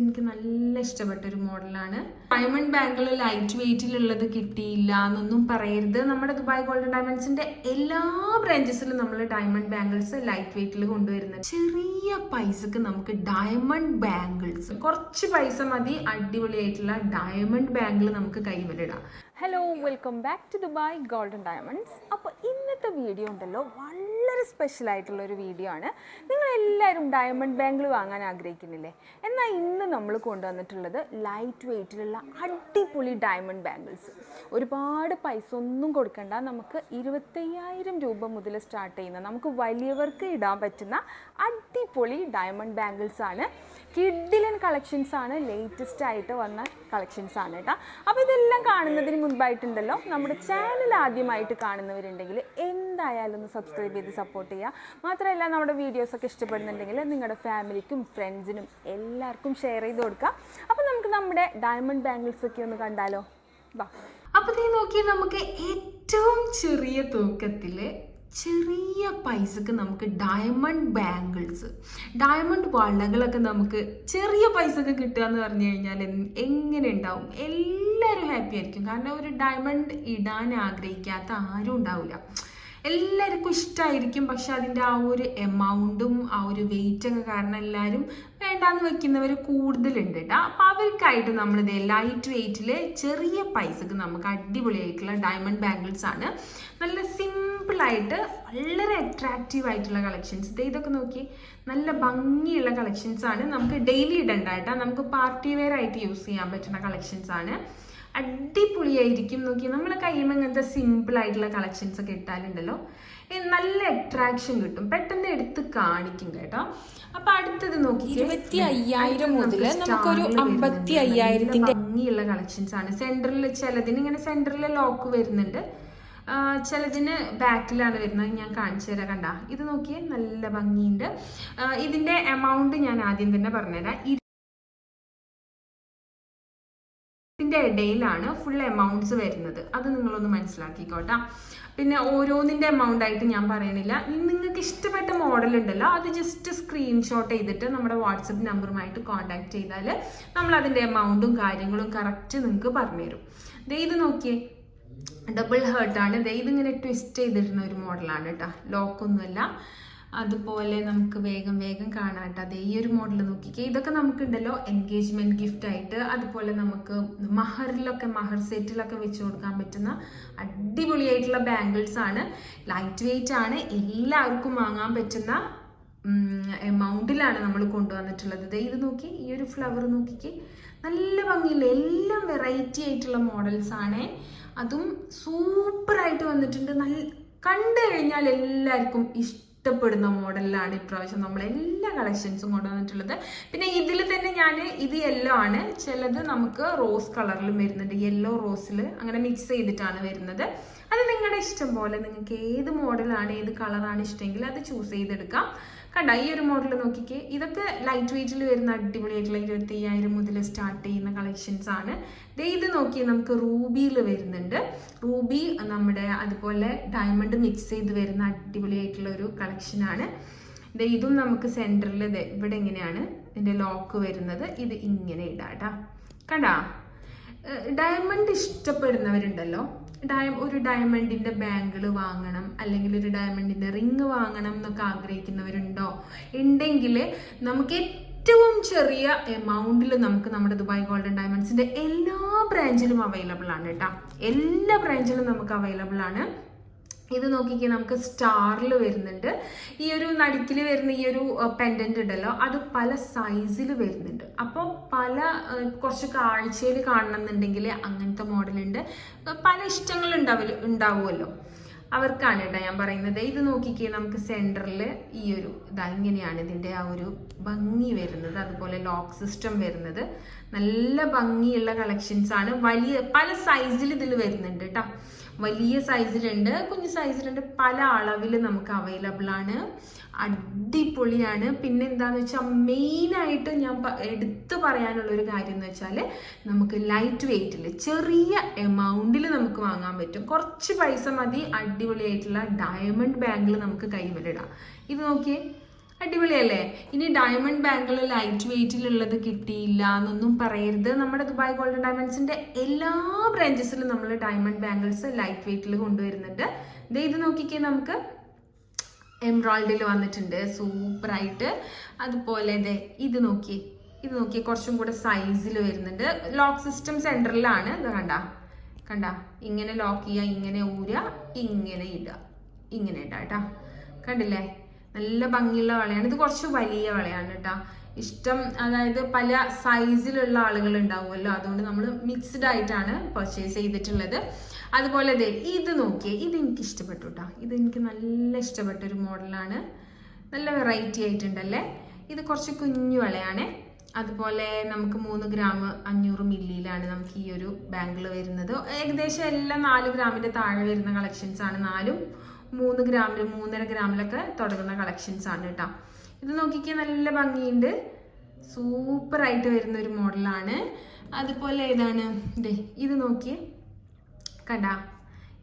എനിക്ക് നല്ല ഇഷ്ടപ്പെട്ട ഒരു മോഡലാണ്. ഡയമണ്ട് ബാങ്കിൽ ലൈറ്റ് വെയിറ്റിലുള്ളത് കിട്ടിയില്ല എന്നൊന്നും പറയരുത്. നമ്മുടെ ദുബായ് ഗോൾഡൻ ഡയമണ്ട്സിന്റെ എല്ലാ ബ്രാഞ്ചസിലും നമ്മൾ ഡയമണ്ട് ബാങ്കിൾസ് ലൈറ്റ് വെയിറ്റിൽ കൊണ്ടുവരുന്നത്. ചെറിയ പൈസക്ക് നമുക്ക് ഡയമണ്ട് ബാങ്കിൾസ് കുറച്ച് പൈസ മതി. അടിപൊളിയായിട്ടുള്ള ഡയമണ്ട് ബാങ്കിൾ നമുക്ക് കൈവലിടാം hello welcome back to Dubai golden diamonds അപ്പോൾ ഇന്നത്തെ വീഡിയോ ഉണ്ടല്ലോ വളരെ സ്പെഷ്യൽ ആയിട്ടുള്ള ഒരു വീഡിയോ ആണ്. നിങ്ങൾ എല്ലാവരും ഡയമണ്ട് ബാങ്കിൾ വാങ്ങാൻ ആഗ്രഹിക്കുന്നില്ലേ? എന്നാൽ ഇന്ന് നമ്മൾ കൊണ്ടുവന്നിട്ടുള്ളത് ലൈറ്റ് വെയ്റ്റിലുള്ള അടിപൊളി ഡയമണ്ട് ബാങ്കിൾസ് ഒരുപാട് പൈസ ഒന്നും കൊടുക്കണ്ട നമുക്ക് ഇരുപത്തയ്യായിരം രൂപ മുതൽ സ്റ്റാർട്ട് ചെയ്യുന്ന നമുക്ക് വലിയവർക്ക് ഇടാൻ പറ്റുന്ന അടിപൊളി ഡയമണ്ട് ബാങ്കിൾസാണ് ആണ്. കിഡിലൻ കളക്ഷൻസ് ആണ് ലേറ്റസ്റ്റ് ആയിട്ട് വന്ന കളക്ഷൻസ് ആണ് കേട്ടോ. അപ്പോൾ ഇതെല്ലാം കാണുന്നതിന് മുൻപായിട്ടുണ്ടല്ലോ നമ്മുടെ ചാനൽ ആദ്യമായിട്ട് കാണുന്നവരുണ്ടെങ്കിൽ എന്തായാലും ഒന്ന് സബ്സ്ക്രൈബ് ചെയ്ത് സപ്പോർട്ട് ചെയ്യുക. മാത്രമല്ല നമ്മുടെ വീഡിയോസൊക്കെ ഇഷ്ടപ്പെടുന്നുണ്ടെങ്കിൽ നിങ്ങളുടെ ഫാമിലിക്കും ഫ്രണ്ട്സിനും എല്ലാവർക്കും ഷെയർ ചെയ്ത് കൊടുക്കുക. അപ്പോൾ നമുക്ക് നമ്മുടെ ഡയമണ്ട് ബാംഗിൾസ് ഒക്കെ ഒന്ന് കണ്ടാലോ. വാ. അപ്പോൾ നീ നോക്കി നമുക്ക് ഏറ്റവും ചെറിയ തൂക്കത്തിൽ ചെറിയ പൈസക്ക് നമുക്ക് ഡയമണ്ട് ബാംഗിൾസ് ഡയമണ്ട് വളകളൊക്കെ നമുക്ക് ചെറിയ പൈസക്ക് കിട്ടുക എന്ന് പറഞ്ഞു കഴിഞ്ഞാൽ എങ്ങനെ ഉണ്ടാവും? എല്ലാവരും ഹാപ്പി ആയിരിക്കും. കാരണം ഒരു ഡയമണ്ട് ഇടാൻ ആഗ്രഹിക്കാത്ത ആരും ഉണ്ടാവില്ല എല്ലാവർക്കും ഇഷ്ടമായിരിക്കും പക്ഷെ അതിന്റെ ആ ഒരു എമൗണ്ടും ആ ഒരു വെയിറ്റൊക്കെ കാരണം എല്ലാവരും വേണ്ടാന്ന് വെക്കുന്നവർ കൂടുതലുണ്ട് കേട്ടോ അപ്പം അവർക്കായിട്ട് നമ്മൾ ഇത് ലൈറ്റ് വെയിറ്റിൽ ചെറിയ പൈസക്ക് നമുക്ക് അടിപൊളിയായിട്ടുള്ള ഡയമണ്ട് ബാംഗിൾസ് ആണ്. നല്ല സിമ്പിളായിട്ട് വളരെ അട്രാക്റ്റീവ് ആയിട്ടുള്ള കളക്ഷൻസ് ഇത് ഇതൊക്കെ നോക്കി നല്ല ഭംഗിയുള്ള കളക്ഷൻസ് ആണ്. നമുക്ക് ഡെയിലി ഇടണ്ട കേട്ടോ. നമുക്ക് പാർട്ടി വെയർ ആയിട്ട് യൂസ് ചെയ്യാൻ പറ്റുന്ന കളക്ഷൻസ് ആണ്. അടിപൊളിയായിരിക്കും നോക്കി നമ്മളെ കയ്യിൽ ഇങ്ങനത്തെ സിമ്പിൾ ആയിട്ടുള്ള കളക്ഷൻസ് ഒക്കെ ഇട്ടാലുണ്ടല്ലോ. നല്ല അട്രാക്ഷൻ കിട്ടും. പെട്ടെന്ന് എടുത്ത് കാണിക്കും കേട്ടോ. അപ്പൊ അടുത്തത് നോക്കി ഇരുപത്തി അയ്യായിരം മുതൽ നമുക്കൊരു അമ്പത്തി അയ്യായിരത്തിന്റെ ഭംഗിയുള്ള കളക്ഷൻസ് ആണ്. സെന്ററിൽ ചിലതിന് ഇങ്ങനെ സെന്ററിൽ ലോക്ക് വരുന്നുണ്ട്. ചിലതിന് ബാക്കിലാണ് വരുന്നത്. ഞാൻ കാണിച്ചു തരാം കണ്ട. ഇത് നോക്കിയേ നല്ല ഭംഗിയുണ്ട്. ഇതിന്റെ എമൗണ്ട് ഞാൻ ആദ്യം തന്നെ പറഞ്ഞുതരാം. ഇതിന്റെ ഇടയിലാണ് ഫുൾ എമൗണ്ട്സ് വരുന്നത്. അത് നിങ്ങളൊന്ന് മനസ്സിലാക്കിക്കോട്ടാ. പിന്നെ ഓരോന്നിന്റെ എമൗണ്ട് ആയിട്ട് ഞാൻ പറയണില്ല. നിങ്ങൾക്ക് ഇഷ്ടപ്പെട്ട മോഡൽ ഉണ്ടല്ലോ അത് ജസ്റ്റ് സ്ക്രീൻഷോട്ട് ചെയ്തിട്ട് നമ്മുടെ വാട്സപ്പ് നമ്പറുമായിട്ട് കോൺടാക്ട് ചെയ്താൽ നമ്മൾ അതിന്റെ എമൗണ്ടും കാര്യങ്ങളും കറക്റ്റ് നിങ്ങൾക്ക് പറഞ്ഞുതരും. ഇത് നോക്കിയേ ഡബിൾ ഹേർട്ടാണ് ഇങ്ങനെ ട്വിസ്റ്റ് ചെയ്തിരുന്ന ഒരു മോഡലാണ് കേട്ടോ ലോക്കൊന്നുമല്ല അതുപോലെ നമുക്ക് വേഗം വേഗം കാണാം കേട്ടോ അതെ ഈ ഒരു മോഡൽ നോക്കിക്കേ. ഇതൊക്കെ നമുക്കുണ്ടല്ലോ എൻഗേജ്മെന്റ് ഗിഫ്റ്റ് ആയിട്ട്. അതുപോലെ നമുക്ക് മഹറിലൊക്കെ മഹർ സെറ്റിലൊക്കെ വെച്ച് കൊടുക്കാൻ പറ്റുന്ന അടിപൊളിയായിട്ടുള്ള ബാംഗിൾസ് ആണ്. ലൈറ്റ് വെയിറ്റ് ആണ്. എല്ലാവർക്കും വാങ്ങാൻ പറ്റുന്ന എമൗണ്ടിലാണ് നമ്മൾ കൊണ്ടുവന്നിട്ടുള്ളത്. ഇത് നോക്കി ഈ ഒരു ഫ്ലവർ നോക്കിക്കേ. നല്ല ഭംഗിയില്ല? എല്ലാം വെറൈറ്റി ആയിട്ടുള്ള മോഡൽസ് ആണ്. അതും സൂപ്പറായിട്ട് വന്നിട്ടുണ്ട്. നല്ല കണ്ടു കഴിഞ്ഞാൽ എല്ലാവർക്കും ഇഷ്ടപ്പെടുന്ന മോഡലിലാണ് ഇപ്രാവശ്യം നമ്മൾ എല്ലാ കളക്ഷൻസും കൊണ്ടുവന്നിട്ടുള്ളത്. പിന്നെ ഇതിൽ തന്നെ ഞാൻ ഇത് യെല്ലോ ആണ്. ചിലത് നമുക്ക് റോസ് കളറിലും വരുന്നുണ്ട്. യെല്ലോ റോസിൽ അങ്ങനെ മിക്സ് ചെയ്തിട്ടാണ് വരുന്നത്. അത് നിങ്ങളുടെ ഇഷ്ടം പോലെ നിങ്ങൾക്ക് ഏത് മോഡലാണ് ഏത് കളറാണ് ഇഷ്ടമെങ്കിൽ അത് ചൂസ് ചെയ്തെടുക്കാം. കണ്ട? ഈ ഒരു മോഡൽ നോക്കിക്കേ. ഇതൊക്കെ ലൈറ്റ് വെയിറ്റിൽ വരുന്ന അടിപൊളിയായിട്ടുള്ള ഇരുപത്തി അയ്യായിരം മുതൽ സ്റ്റാർട്ട് ചെയ്യുന്ന കളക്ഷൻസ് ആണ്. ഇത് നോക്കി നമുക്ക് റൂബിയിൽ വരുന്നുണ്ട്. റൂബി നമ്മുടെ അതുപോലെ ഡയമണ്ട് മിക്സ് ചെയ്ത് വരുന്ന അടിപൊളിയായിട്ടുള്ള ഒരു കളക്ഷനാണ് ഇതും നമുക്ക് സെന്ററിൽ ഇവിടെ എങ്ങനെയാണ് ഇതിന്റെ ലോക്ക് വരുന്നത്. ഇത് ഇങ്ങനെ ഇടാം കേട്ടോ കണ്ടാ? ഡയമണ്ട് ഇഷ്ടപ്പെടുന്നവരുണ്ടല്ലോ. ഡയ ഒരു ഡയമണ്ടിന്റെ ബാങ്കിൾ വാങ്ങണം അല്ലെങ്കിൽ ഒരു ഡയമണ്ടിന്റെ റിങ് വാങ്ങണം എന്നൊക്കെ ആഗ്രഹിക്കുന്നവരുണ്ടോ? ഉണ്ടെങ്കിൽ നമുക്ക് ഏറ്റവും ചെറിയ എമൗണ്ടിൽ നമുക്ക് നമ്മുടെ ദുബായ് ഗോൾഡൻ ഡയമണ്ട്സിന്റെ എല്ലാ ബ്രാഞ്ചിലും അവൈലബിൾ ആണ് കേട്ടോ. എല്ലാ ബ്രാഞ്ചിലും നമുക്ക് അവൈലബിൾ ആണ് ഇത് നോക്കിക്കേ നമുക്ക് സ്റ്റാറിൽ വരുന്നുണ്ട്. ഈ ഒരു നടുക്കിൽ വരുന്ന ഈ ഒരു പെൻഡന്റ് ഉണ്ടല്ലോ അത് പല സൈസിൽ വരുന്നുണ്ട്. അപ്പോൾ പല കുറച്ച് കാഴ്ചയിൽ കാണണമെന്നുണ്ടെങ്കിൽ അങ്ങനത്തെ മോഡലുണ്ട്. പല ഇഷ്ടങ്ങൾ ഉണ്ടാവില്ല ഉണ്ടാവുമല്ലോ. അവർക്കാണ് കേട്ടോ ഞാൻ പറയുന്നത്. ഇത് നോക്കിക്കേ നമുക്ക് സെന്ററിൽ ഈ ഒരു ഇതാ ഇങ്ങനെയാണ് ഇതിന്റെ ആ ഒരു ഭംഗി വരുന്നത്. അതുപോലെ ലോക്ക് സിസ്റ്റം വരുന്നത്. നല്ല ഭംഗിയുള്ള കളക്ഷൻസ് ആണ്. വലിയ പല സൈസിൽ ഇതിൽ വരുന്നുണ്ട് കേട്ടോ. വലിയ സൈസിലുണ്ട് കുഞ്ഞു സൈസിലുണ്ട്. പല അളവിൽ നമുക്ക് അവൈലബിൾ ആണ്. അടിപൊളിയാണ്. പിന്നെ എന്താന്ന് വെച്ചാൽ മെയിനായിട്ട് ഞാൻ എടുത്തു പറയാനുള്ള ഒരു കാര്യം എന്ന് വെച്ചാൽ നമുക്ക് ലൈറ്റ് വെയ്റ്റിൽ ചെറിയ എമൗണ്ടിൽ നമുക്ക് വാങ്ങാൻ പറ്റും. കുറച്ച് പൈസ മതി അടിപൊളിയായിട്ടുള്ള ഡയമണ്ട് ബാങ്കിൽ നമുക്ക് കൈവലിടാം ഇത് നോക്കിയേ അടിപൊളിയല്ലേ? ഇനി ഡയമണ്ട് ബാങ്കിൾ ലൈറ്റ് വെയിറ്റിലുള്ളത് കിട്ടിയില്ല എന്നൊന്നും പറയരുത്. നമ്മുടെ ദുബായ് ഗോൾഡൻ ഡയമണ്ട്സിന്റെ എല്ലാ ബ്രാഞ്ചസിലും നമ്മൾ ഡയമണ്ട് ബാങ്കിൾസ് ലൈറ്റ് വെയിറ്റിൽ കൊണ്ടുവരുന്നുണ്ട്. ഇത് നോക്കിക്കേ നമുക്ക്. എംബ്രോയിഡറിൽ വന്നിട്ടുണ്ട്. സൂപ്പറായിട്ട്. അതുപോലെ ദേ ഇത് നോക്കി ഇത് നോക്കി കുറച്ചും കൂടെ സൈസിൽ വരുന്നുണ്ട്. ലോക്ക് സിസ്റ്റം സെന്ററിലാണ് ഇത് കണ്ട? കണ്ട? ഇങ്ങനെ ലോക്ക് ചെയ്യുക ഇങ്ങനെ ഊരുക ഇങ്ങനെ ഇടുക. ഇങ്ങനെ ഇടാം കേട്ടോ. കണ്ടില്ലേ? നല്ല ഭംഗിയുള്ള വളയാണ്. ഇത് കുറച്ച് വലിയ വളയാണ് കേട്ടോ ഇഷ്ടം അതായത് പല സൈസിലുള്ള ആളുകൾ ഉണ്ടാവുമല്ലോ അതുകൊണ്ട് നമ്മൾ മിക്സ്ഡ് ആയിട്ടാണ് പർച്ചേസ് ചെയ്തിട്ടുള്ളത്. അതുപോലെ ദേ ഇത് നോക്കിയേ. ഇത് എനിക്ക് ഇഷ്ടപ്പെട്ടു കേട്ടോ ഇത് എനിക്ക് നല്ല ഇഷ്ടപ്പെട്ട ഒരു മോഡലാണ് നല്ല വെറൈറ്റി ആയിട്ടുണ്ടല്ലേ? ഇത് കുറച്ച് കുഞ്ഞു വളയാണ്. അതുപോലെ നമുക്ക് മൂന്ന് ഗ്രാം അഞ്ഞൂറ് മില്ലിയിലാണ് നമുക്ക് ഈ ഒരു ബാങ്കിൾ വരുന്നത്. ഏകദേശം എല്ലാം നാല് ഗ്രാമിന്റെ താഴെ വരുന്ന കളക്ഷൻസ് ആണ്. നാലും മൂന്ന് ഗ്രാമിൽ മൂന്നര ഗ്രാമിലൊക്കെ തുടങ്ങുന്ന കളക്ഷൻസ് ആണ് കേട്ടോ. ഇത് നോക്കിക്കാൻ നല്ല ഭംഗിയുണ്ട്. സൂപ്പർ ആയിട്ട് വരുന്ന ഒരു മോഡലാണ്. അതുപോലെ ഏതാണ് ഇതേ നോക്കിയേ. കണ്ട?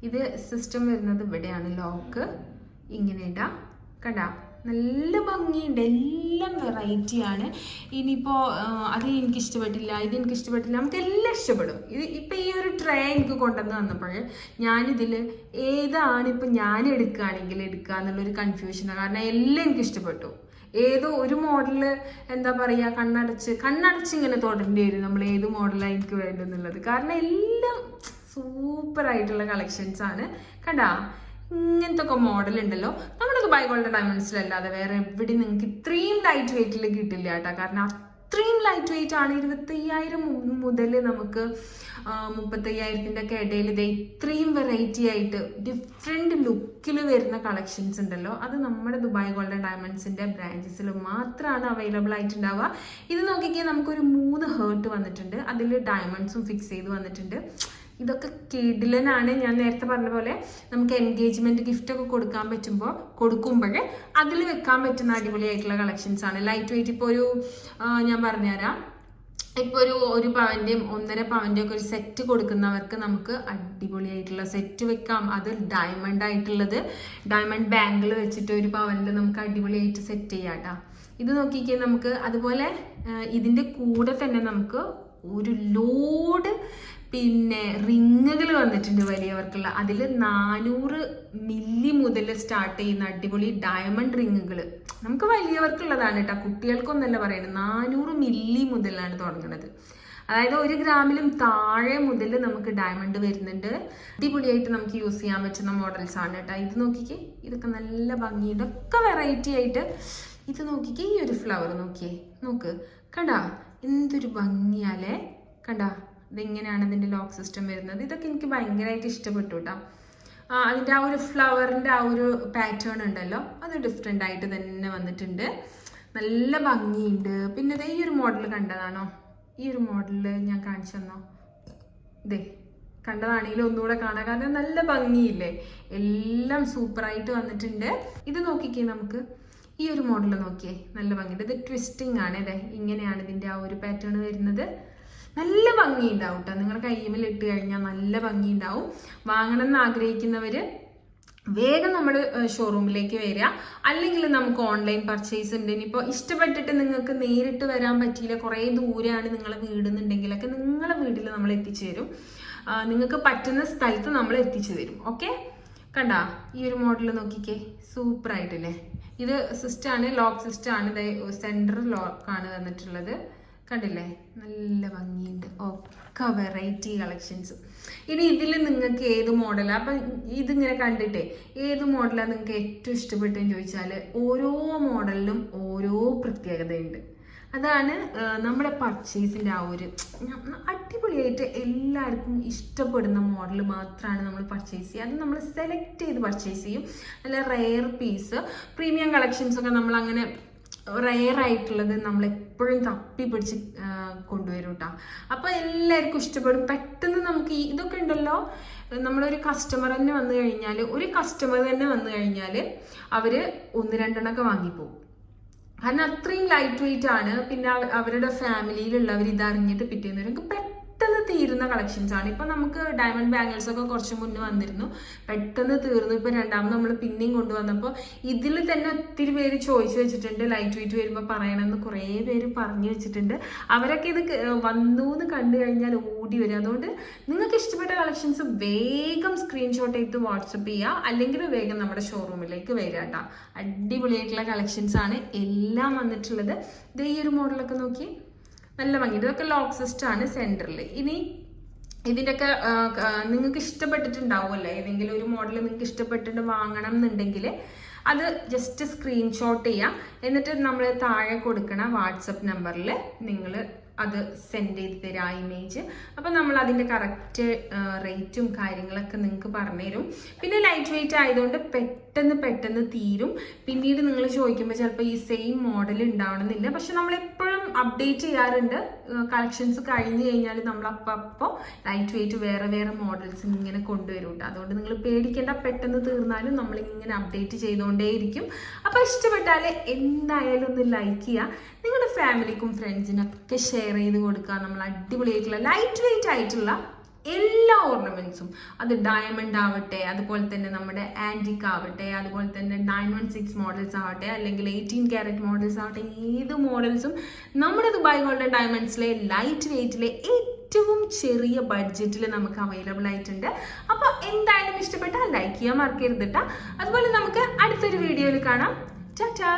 ഇത് സിസ്റ്റം വരുന്നത് ഇവിടെയാണ് ലോക്ക് ഇങ്ങനെ ഇടാം. കണ്ട? നല്ല ഭംഗിയുണ്ട്. എല്ലാം വെറൈറ്റി ആണ്. ഇനിയിപ്പോൾ അത് എനിക്ക് ഇഷ്ടപ്പെട്ടില്ല ഇത് എനിക്ക് ഇഷ്ടപ്പെട്ടില്ല നമുക്ക് എല്ലാം ഇഷ്ടപ്പെടും. ഇത് ഇപ്പം ഈ ഒരു ട്രേ എനിക്ക് കൊണ്ടുവന്ന് വന്നപ്പോൾ ഞാനിതിൽ ഏതാണ് ഇപ്പം ഞാൻ എടുക്കുകയാണെങ്കിൽ എടുക്കുക എന്നുള്ളൊരു കൺഫ്യൂഷനാണ് കാരണം എല്ലാം എനിക്ക് ഇഷ്ടപ്പെട്ടു ഏതോ ഒരു മോഡൽ എന്താ പറയുക കണ്ണടച്ച് കണ്ണടച്ച് ഇങ്ങനെ തുടരേണ്ടി വരും നമ്മൾ ഏത് മോഡലാണ് എനിക്ക് വേണ്ടെന്നുള്ളത് കാരണം എല്ലാം സൂപ്പറായിട്ടുള്ള കളക്ഷൻസ് ആണ്. കണ്ടാ? ഇങ്ങനത്തെ ഒക്കെ മോഡൽ ഉണ്ടല്ലോ നമ്മുടെ ദുബായ് ഗോൾഡൻ ഡയമണ്ട്സിലല്ലാതെ വേറെ എവിടെ നിങ്ങൾക്ക് ഇത്രയും ലൈറ്റ് വെയിറ്റിൽ കിട്ടില്ല കേട്ടോ. കാരണം അത്രയും ലൈറ്റ് വെയിറ്റ് ആണ് ഇരുപത്തയ്യായിരം മുതൽ നമുക്ക് മുപ്പത്തയ്യായിരത്തിന്റെ ഒക്കെ ഇടയിൽ ഇത് ഇത്രയും വെറൈറ്റി ആയിട്ട് ഡിഫറെന്റ് ലുക്കിൽ വരുന്ന കളക്ഷൻസ് ഉണ്ടല്ലോ. അത് നമ്മുടെ ദുബായ് ഗോൾഡൻ ഡയമണ്ട്സിന്റെ ബ്രാഞ്ചസിൽ മാത്രമാണ് അവൈലബിൾ ആയിട്ടുണ്ടാവുക. ഇത് നോക്കിക്കഴിഞ്ഞാൽ നമുക്കൊരു മൂന്ന് ഹേർട്ട് വന്നിട്ടുണ്ട്. അതിൽ ഡയമണ്ട്സും ഫിക്സ് ചെയ്ത് വന്നിട്ടുണ്ട്. ഇതൊക്കെ കിഡിലനാണ് ഞാൻ നേരത്തെ പറഞ്ഞ പോലെ നമുക്ക് എൻഗേജ്മെന്റ് ഗിഫ്റ്റ് ഒക്കെ കൊടുക്കാൻ പറ്റുമ്പോൾ കൊടുക്കുമ്പോൾ അതിൽ വെക്കാൻ പറ്റുന്ന അടിപൊളിയായിട്ടുള്ള കളക്ഷൻസ് ആണ്. ലൈറ്റ് വെയിറ്റ് ഇപ്പോൾ ഒരു ഞാൻ പറഞ്ഞുതരാം. ഇപ്പോൾ ഒരു ഒരു പവന്റെയും ഒന്നര പവന്റെയും ഒക്കെ ഒരു സെറ്റ് കൊടുക്കുന്നവർക്ക് നമുക്ക് അടിപൊളിയായിട്ടുള്ള സെറ്റ് വെക്കാം. അത് ഡയമണ്ട് ആയിട്ടുള്ളത്. ഡയമണ്ട് ബാങ്കിൽ വെച്ചിട്ട് ഒരു പവനിൽ നമുക്ക് അടിപൊളിയായിട്ട് സെറ്റ് ചെയ്യാം കേട്ടോ ഇത് നോക്കിക്കേ നമുക്ക് അതുപോലെ ഇതിന്റെ കൂടെ തന്നെ നമുക്ക് ഒരു ലോഡ് പിന്നെ റിങ്ങുകൾ വന്നിട്ടുണ്ട് വലിയവർക്കുള്ള. അതിൽ നാനൂറ് മില്ലി മുതൽ സ്റ്റാർട്ട് ചെയ്യുന്ന അടിപൊളി ഡയമണ്ട് റിങ്ങുകൾ നമുക്ക് വലിയവർക്കുള്ളതാണ് കേട്ടോ കുട്ടികൾക്കൊന്നല്ല പറയുന്നത് നാനൂറ് മില്ലി മുതലാണ് തുടങ്ങുന്നത് അതായത് ഒരു ഗ്രാമിലും താഴെ മുതൽ നമുക്ക് ഡയമണ്ട് വരുന്നുണ്ട്. അടിപൊളിയായിട്ട് നമുക്ക് യൂസ് ചെയ്യാൻ പറ്റുന്ന മോഡൽസ് ആണ് കേട്ടോ ഇത് നോക്കിക്കേ. ഇതൊക്കെ നല്ല ഭംഗിയുണ്ട് ഒക്കെ വെറൈറ്റി ആയിട്ട് ഇത് നോക്കിക്കേ. ഈ ഒരു ഫ്ലവർ നോക്കിയേ. നോക്ക്. കണ്ടാ? എന്തൊരു ഭംഗിയാലേ. കണ്ടാ? ഇതെങ്ങനെയാണ് ഇതിന്റെ ലോക്ക് സിസ്റ്റം വരുന്നത്. ഇതൊക്കെ എനിക്ക് ഭയങ്കരമായിട്ട് ഇഷ്ടപ്പെട്ടു കേട്ടോ അതിന്റെ ആ ഒരു ഫ്ലവറിന്റെ ആ ഒരു പാറ്റേൺ ഉണ്ടല്ലോ അത് ഡിഫറെന്റ് ആയിട്ട് തന്നെ വന്നിട്ടുണ്ട്. നല്ല ഭംഗിയുണ്ട്. പിന്നെ ഈ ഒരു മോഡൽ കണ്ടതാണോ? ഈ ഒരു മോഡൽ ഞാൻ കാണിച്ചു തന്നോ? ഇതേ കണ്ടതാണെങ്കിലും ഒന്നുകൂടെ കാണാൻ കാരണം നല്ല ഭംഗിയില്ലേ? എല്ലാം സൂപ്പറായിട്ട് വന്നിട്ടുണ്ട്. ഇത് നോക്കിക്കേ നമുക്ക്. ഈ ഒരു മോഡൽ നോക്കിയേ. നല്ല ഭംഗിയുണ്ട്. ഇത് ട്വിസ്റ്റിംഗ് ആണ് അല്ലേ ഇങ്ങനെയാണ് ഇതിന്റെ ആ ഒരു പാറ്റേൺ വരുന്നത്. നല്ല ഭംഗി ഉണ്ടാവും കേട്ടോ നിങ്ങളുടെ കയ്യിൽ ഇട്ട് കഴിഞ്ഞാൽ നല്ല ഭംഗി ഉണ്ടാവും വാങ്ങണം എന്ന് ആഗ്രഹിക്കുന്നവർ വേഗം നമ്മൾ ഷോറൂമിലേക്ക് വരിക അല്ലെങ്കിൽ നമുക്ക് ഓൺലൈൻ പർച്ചേസ് ഉണ്ട്. ഇനിയിപ്പോൾ ഇഷ്ടപ്പെട്ടിട്ട് നിങ്ങൾക്ക് നേരിട്ട് വരാൻ പറ്റിയില്ല കുറേ ദൂരെയാണ് നിങ്ങളെ വീടുന്നുണ്ടെങ്കിലൊക്കെ നിങ്ങളെ വീട്ടിൽ നമ്മൾ എത്തിച്ചു തരും നിങ്ങൾക്ക് പറ്റുന്ന സ്ഥലത്ത് നമ്മൾ എത്തിച്ചു തരും. ഓക്കെ കണ്ട? ഈ ഒരു മോഡൽ നോക്കിക്കേ. സൂപ്പർ ആയിട്ടില്ലേ? ഇത് സിസ്റ്റാണ് ലോക്ക് സിസ്റ്റാണ് സെന്റർ ലോക്കാണ് തന്നിട്ടുള്ളത്. കണ്ടില്ലേ? നല്ല ഭംഗിയുണ്ട്. ഒക്കെ വെറൈറ്റി കളക്ഷൻസ് ഇനി ഇതിൽ നിങ്ങൾക്ക് ഏത് മോഡലാണ് അപ്പം ഇതിങ്ങനെ കണ്ടിട്ടേ ഏത് മോഡലാണ് നിങ്ങൾക്ക് ഏറ്റവും ഇഷ്ടപ്പെട്ടെന്ന് ചോദിച്ചാൽ ഓരോ മോഡലിലും ഓരോ പ്രത്യേകതയുണ്ട്. അതാണ് നമ്മുടെ പർച്ചേസിന്റെ ആ ഒരു അടിപൊളിയായിട്ട് എല്ലാവർക്കും ഇഷ്ടപ്പെടുന്ന മോഡൽ മാത്രമാണ് നമ്മൾ പർച്ചേസ് ചെയ്യുക. അത് നമ്മൾ സെലക്ട് ചെയ്ത് പർച്ചേസ് ചെയ്യും. നല്ല റെയർ പീസ് പ്രീമിയം കളക്ഷൻസൊക്കെ നമ്മൾ അങ്ങനെ റെയർ ആയിട്ടുള്ളത് നമ്മൾ എപ്പോഴും തപ്പി പിടിച്ച് കൊണ്ടുവരും കേട്ടോ അപ്പോൾ എല്ലാവർക്കും ഇഷ്ടപ്പെടും. പെട്ടെന്ന് നമുക്ക് ഈ ഇതൊക്കെ ഉണ്ടല്ലോ. നമ്മളൊരു കസ്റ്റമർ തന്നെ വന്നു കഴിഞ്ഞാൽ ഒരു കസ്റ്റമർ തന്നെ വന്നു കഴിഞ്ഞാൽ അവർ ഒന്ന് രണ്ടെണ്ണമൊക്കെ വാങ്ങിപ്പോവും. കാരണം അത്രയും ലൈറ്റ് വെയിറ്റ് ആണ്. പിന്നെ അവരുടെ ഫാമിലിയിലുള്ളവർ ഇതറിഞ്ഞിട്ട് പിറ്റേന്ന് വരും. തീരുന്ന കളക്ഷൻസ് ആണ്. ഇപ്പൊ നമുക്ക് ഡയമണ്ട് ബാംഗിൾസ് ഒക്കെ കുറച്ച് മുന്നേ വന്നിരുന്നു. പെട്ടെന്ന് തീർന്നു. ഇപ്പൊ രണ്ടാമത് നമ്മൾ പിന്നെയും കൊണ്ടുവന്നപ്പോൾ ഇതിൽ തന്നെ ഒത്തിരി പേര് ചോദിച്ചു വെച്ചിട്ടുണ്ട്. ലൈറ്റ് വെയിറ്റ് വരുമ്പോൾ പറയണമെന്ന് കുറേ പേര് പറഞ്ഞു വെച്ചിട്ടുണ്ട്. അവരൊക്കെ ഇത് വന്നു എന്ന് കണ്ടു കഴിഞ്ഞാൽ ഓടി വരും. അതുകൊണ്ട് നിങ്ങൾക്ക് ഇഷ്ടപ്പെട്ട കളക്ഷൻസ് വേഗം സ്ക്രീൻഷോട്ട് എടുത്ത് വാട്സപ്പ് ചെയ്യുക അല്ലെങ്കിൽ വേഗം നമ്മുടെ ഷോറൂമിലേക്ക് വരിക കേട്ടോ. അടിപൊളിയായിട്ടുള്ള കളക്ഷൻസ് ആണ്. എല്ലാം വന്നിട്ടുള്ളത്. ഇത് ഈ ഒരു മോഡലൊക്കെ നോക്കി നല്ല ഭംഗി. ഇതൊക്കെ ലോക്ക് സിസ്റ്റം ആണ് സെന്ററിൽ ഇനി ഇതിന്റെയൊക്കെ നിങ്ങൾക്ക് ഇഷ്ടപ്പെട്ടിട്ടുണ്ടാവുമല്ലോ? ഏതെങ്കിലും ഒരു മോഡൽ നിങ്ങൾക്ക് ഇഷ്ടപ്പെട്ടിട്ട് വാങ്ങണം എന്നുണ്ടെങ്കിൽ അത് ജസ്റ്റ് സ്ക്രീൻഷോട്ട് ചെയ്യാം. എന്നിട്ട് നമ്മൾ താഴെ കൊടുക്കണ വാട്സപ്പ് നമ്പറിൽ നിങ്ങൾ അത് സെൻഡ് ചെയ്ത് തരും ആ ഇമേജ് അപ്പം നമ്മൾ അതിന്റെ കറക്റ്റ് റേറ്റും കാര്യങ്ങളൊക്കെ നിങ്ങൾക്ക് പറഞ്ഞുതരും പിന്നെ ലൈറ്റ് വെയിറ്റ് ആയതുകൊണ്ട് പെട്ടെന്ന് പെട്ടെന്ന് തീരും. പിന്നീട് നിങ്ങൾ ചോദിക്കുമ്പോൾ ചിലപ്പോൾ ഈ സെയിം മോഡൽ ഉണ്ടാവണമെന്നില്ല പക്ഷെ നമ്മൾ എപ്പോഴും അപ്ഡേറ്റ് ചെയ്യാറുണ്ട് കളക്ഷൻസ് കഴിഞ്ഞ് കഴിഞ്ഞാൽ നമ്മൾ അപ്പം അപ്പോൾ ലൈറ്റ് വെയിറ്റ് വേറെ വേറെ മോഡൽസ് ഇങ്ങനെ കൊണ്ടുവരും അതുകൊണ്ട് നിങ്ങൾ പേടിക്കേണ്ട. പെട്ടെന്ന് തീർന്നാലും നമ്മൾ ഇങ്ങനെ അപ്ഡേറ്റ് ചെയ്തുകൊണ്ടേയിരിക്കും അപ്പോൾ ഇഷ്ടപ്പെട്ടാൽ എന്തായാലും ഒന്ന് ലൈക്ക് ചെയ്യുക നിങ്ങളുടെ ഫാമിലിക്കും ഫ്രണ്ട്സിനൊക്കെ ഷെയർ ചെയ്ത് കൊടുക്കുക നമ്മൾ അടിപൊളിയായിട്ടുള്ള ലൈറ്റ് വെയിറ്റ് ആയിട്ടുള്ള എല്ലാ ഓർണമെന്റ്സും അത് ഡയമണ്ട് ആവട്ടെ അതുപോലെ തന്നെ നമ്മുടെ ആന്റിക് ആവട്ടെ അതുപോലെ തന്നെ നയൻ വൺ സിക്സ് മോഡൽസ് ആവട്ടെ അല്ലെങ്കിൽ എയ്റ്റീൻ ക്യാരറ്റ് മോഡൽസ് ആവട്ടെ ഏത് മോഡൽസും നമ്മുടെ ദുബായ് ഗോൾഡൻ ഡയമണ്ട്സിലെ ലൈറ്റ് വെയിറ്റിലെ ഏറ്റവും ചെറിയ ബഡ്ജറ്റിൽ നമുക്ക് അവൈലബിൾ ആയിട്ടുണ്ട്. അപ്പോൾ എന്തായാലും ഇഷ്ടപ്പെട്ടാൽ ലൈക്ക് ചെയ്യാൻ മറക്കരുത് ട്ടോ. അതുപോലെ നമുക്ക് അടുത്തൊരു വീഡിയോയിൽ കാണാം. ചാ